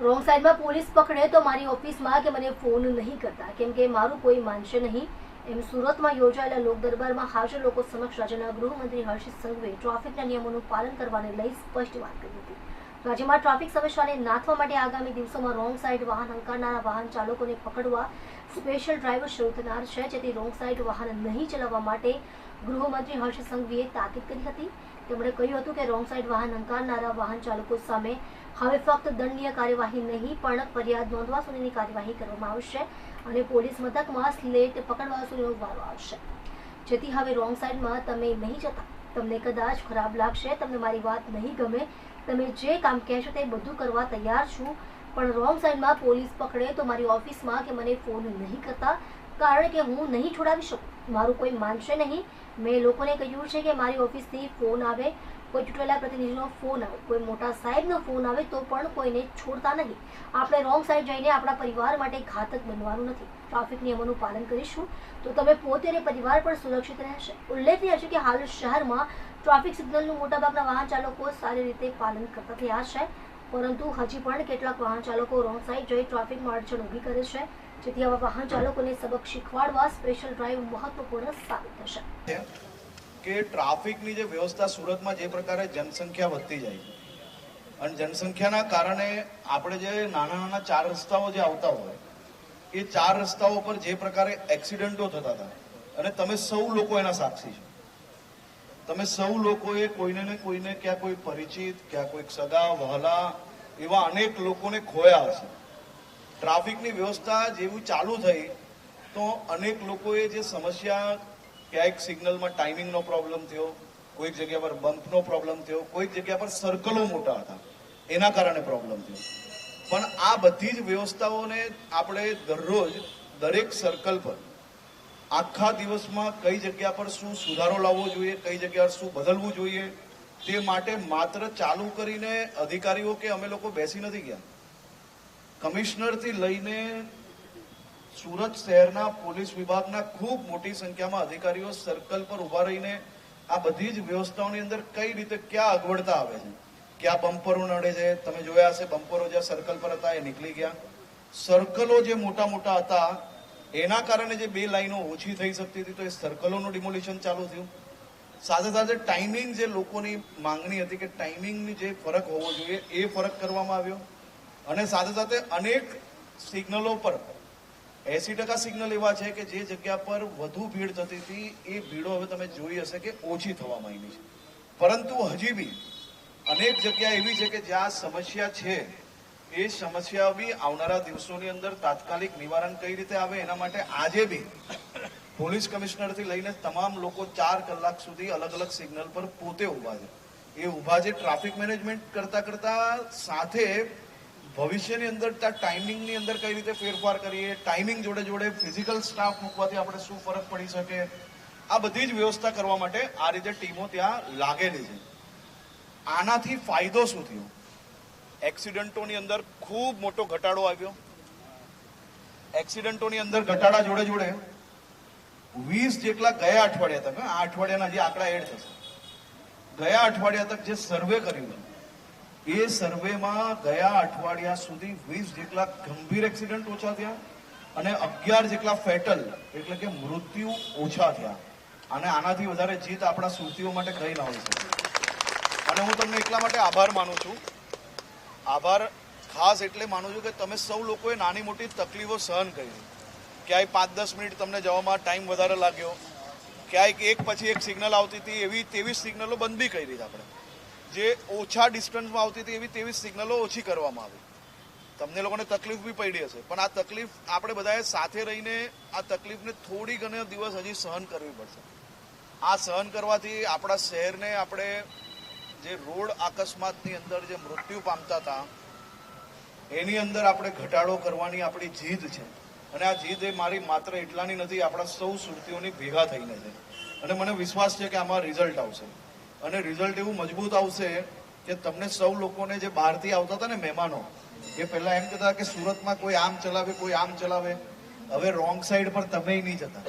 Wrong સાઈડમાં police પકડે તો મારી ઓફિસમાં કે મને ફોન નહીં કરતા. કેમ કે મારું કોઈ માનશે નહીં. એમ સુરતમાં યોજાયેલા લોક દરબારમાં હાજર લોકો સમક્ષ રાજ્યના ગૃહમંત્રી હર્ષિત સંઘવે ટ્રાફિકના નિયમોનું પાલન કરવાને લઈ સ્પષ્ટ વાત કરી હતી. રાજ્યમાં ટ્રાફિક સમસ્યાને નાથવા માટે આગામી દિવસોમાં રોંગ સાઈડ વાહન હંકારનારા વાહન ચાલકોને પકડવા સ્પેશિયલ ડ્રાઈવર શરૂ થનાર છે. જેથી રોંગ સાઈડ વાહન નહીં ચલાવવા માટે ગૃહમંત્રી હર્ષ સંઘવીએ તાકીદ કરી હતી. તેમણે કહ્યું હતું કે રોંગ સાઈડ વાહન અંકારનારા વાહન ચાલકો સામે હવે ફક્ત દંડનીય કાર્યવાહી નહીં, પણ ફરિયાદ નોંધવા સુધીની કાર્યવાહી કરવામાં આવશે અને પોલીસ મથકમાં સ્લેટ પકડવા સુધીનો વારો આવશે. જેથી હવે રોંગ સાઈડમાં તમે નહીં જતા, તમને કદાચ ખરાબ લાગશે, તમને મારી વાત નહીં ગમે, તમે જે કામ કહેશો તે બધું કરવા તૈયાર છું, પણ રોંગ સાઈડમાં પોલીસ પકડે તો મારી ઓફિસમાં કે મને ફોન નહીં કરતા કારણ કે હું નહીં છોડાવી શકું મારું કોઈ માનશે નહીં. મેં લોકોને કહ્યું છે કે મારી ઓફિસથી ફોન આવે, કોઈ ચૂંટેલા પ્રતિનિધિનો ફોન આવે, કોઈ મોટા સાહેબનો ફોન આવે, તો પણ કોઈને છોડતા નહીં. આપણે રોંગ સાઈડ જઈને આપણા પરિવાર માટે ઘાતક બનવાનું નથી. ટ્રાફિક નિયમોનું પાલન કરીશું તો તમે પોતે અને પરિવાર પણ સુરક્ષિત રહેશે. ઉલ્લેખનીય છે કે હાલ શહેરમાં ટ્રાફિક સિગ્નલનું મોટાભાગના વાહન ચાલકો સારી રીતે પાલન કરતા થયા છે. પરંતુ હજી પણ કેટલાક વાહન ચાલકો રોંગ સાઈડ જઈ ટ્રાફિકમાં અડચણ ઊભી કરે છે. જેથી આવા વાહન ચાલકોને સબક શીખવાડવા સ્પેશિયલ ડ્રાઈવ મહત્વપૂર્ણ સાબિત થશે. કે ટ્રાફિકની જે વ્યવસ્થા સુરતમાં જે પ્રકારે જનસંખ્યા વધતી જાય અને જનસંખ્યાના કારણે આપણે જે નાના નાના ચાર રસ્તાઓ જે આવતા હોય, એ ચાર રસ્તાઓ પર જે પ્રકારે એક્સિડન્ટો થતા હતા અને તમે સૌ લોકો એના સાક્ષી છો. તમે સૌ લોકોએ કોઈને ને કોઈને ક્યાં કોઈ પરિચિત, ક્યાં કોઈક સગા, વહલા એવા અનેક લોકોને ખોયા હશે. ટ્રાફિકની વ્યવસ્થા જેવું ચાલુ થઈ, તો અનેક લોકોએ જે સમસ્યા ક્યાંક સિગ્નલમાં ટાઈમિંગનો પ્રોબ્લેમ થયો, કોઈક જગ્યા પર બંપનો પ્રોબ્લેમ થયો, કોઈક જગ્યા પર સર્કલો મોટા હતા, એના કારણે પ્રોબ્લેમ થયો. પણ આ બધી જ વ્યવસ્થાઓને આપણે દરરોજ દરેક સર્કલ પર આખા દિવસમાં કઈ જગ્યા પર શું સુધારો લાવવો જોઈએ, કઈ જગ્યા પર શું બદલવું જોઈએ, તે માટે માત્ર ચાલુ કરીને અધિકારીઓ કે અમે લોકો બેસી નથી ગયા. કમિશનરથી લઈને સુરત શહેરના પોલીસ વિભાગના ખૂબ મોટી સંખ્યામાં અધિકારીઓ સર્કલ પર ઊભા રહીને આ બધી જ વ્યવસ્થાઓની અંદર કઈ રીતે ક્યાં અગવડતા આવે છે? ક્યાં બમ્પરો નડે છે? તમે જોયા હશે, બમ્પરો જ્યાં સર્કલ પર હતા એ નીકળી ગયા. સર્કલો જે મોટા મોટા હતા, એના કારણે જે બે લાઈનો ઓછી થઈ શકતી હતી, તો એ સર્કલોનું ડિમોલિશન ચાલુ થયું. સાથે સાથે ટાઈમિંગ જે લોકોની માંગણી હતી કે ટાઈમિંગની જે ફરક હોવો જોઈએ, એ ફરક કરવામાં આવ્યો. અને સાથે સાથે અનેક સિગ્નલો પર એસી ટકા સિગ્નલ એવા છે કે જે જગ્યા પર વધુ ભીડ થતી હતી, એ ભીડો હવે તમે જોઈ હશે કે ઓછી થવા માંડી છે. પરંતુ હજી બી અનેક જગ્યા એવી છે કે જ્યાં સમસ્યા છે. એ સમસ્યા બી આવનારા દિવસોની અંદર તાત્કાલિક નિવારણ કઈ રીતે આવે એના માટે આજે બી પોલીસ કમિશનરથી લઈને તમામ લોકો ચાર કલાક સુધી અલગ અલગ સિગ્નલ પર પોતે ઊભા છે. એ ઊભા છે ટ્રાફિક મેનેજમેન્ટ કરતા કરતા સાથે ભવિષ્યની અંદર ત્યાં ટાઈમિંગની અંદર કઈ રીતે ફેરફાર કરીએ ટાઈમિંગ જોડે જોડે ફિઝિકલ સ્ટાફ મૂકવાથી આપણે શું ફરક પડી શકે? આ બધી જ વ્યવસ્થા કરવા માટે આ રીતે ટીમો ત્યાં લાગેલી છે. આનાથી ફાયદો શું થયો? એક્સિડન્ટોની અંદર ખૂબ મોટો ઘટાડો આવ્યો. એક્સિડન્ટોની અંદર ઘટાડા જોડે જોડે વીસ જેટલા ગયા અઠવાડિયા તક આ અઠવાડિયાના જે આંકડા એડ થશે. ગયા અઠવાડિયા તક જે સર્વે કર્યું છે એ સર્વેમાં ગયા અઠવાડિયા સુધી વીસ જેટલા ગંભીર એક્સિડન્ટ ઓછા થયા અને અગિયાર જેટલા ફેટલ, એટલે કે મૃત્યુ ઓછા થયા. અને આનાથી વધારે જીત આપણા સુરતીઓ માટે કઈ ના હોય અને હું તમને એટલા માટે આભાર માનું છું. આભાર ખાસ એટલે માનું છું કે તમે સૌ લોકોએ નાની મોટી તકલીફો સહન કરી. ક્યાંય પાંચ દસ મિનિટ તમને જવામાં ટાઈમ વધારે લાગ્યો. ક્યાંક એક પછી એક સિગ્નલ આવતી હતી એવી તેવી સિગ્નલો બંધ બી કરી છે આપણે. જે ઓછા ડિસ્ટન્સમાં આવતી હતી એવી તેવી સિગ્નલો ઓછી કરવામાં આવી. તમને લોકોને તકલીફ બી પડી હશે. પણ આ તકલીફ આપણે બધાએ સાથે રહીને આ તકલીફને થોડી ઘણે દિવસ હજી સહન કરવી પડશે. આ સહન કરવાથી આપણા શહેરને આપણે જે રોડ અકસ્માતની અંદર જે મૃત્યુ પામતા હતા, એની અંદર આપણે ઘટાડો કરવાની આપણી જીદ છે. અને આ જીદ એ મારી માત્ર એટલાની નથી, આપણા સૌ સુરતીઓની ભેગા થઈને છે. અને મને વિશ્વાસ છે કે આમાં રિઝલ્ટ આવશે. અને રિઝલ્ટ એવું મજબૂત આવશે કે તમને સૌ લોકોને જે બહારથી આવતા હતા ને મહેમાનો, એ પહેલા એમ કહેતા કે સુરતમાં કોઈ આમ ચલાવે, કોઈ આમ ચલાવે. હવે રોંગ સાઈડ પર તમે નહીં જતા.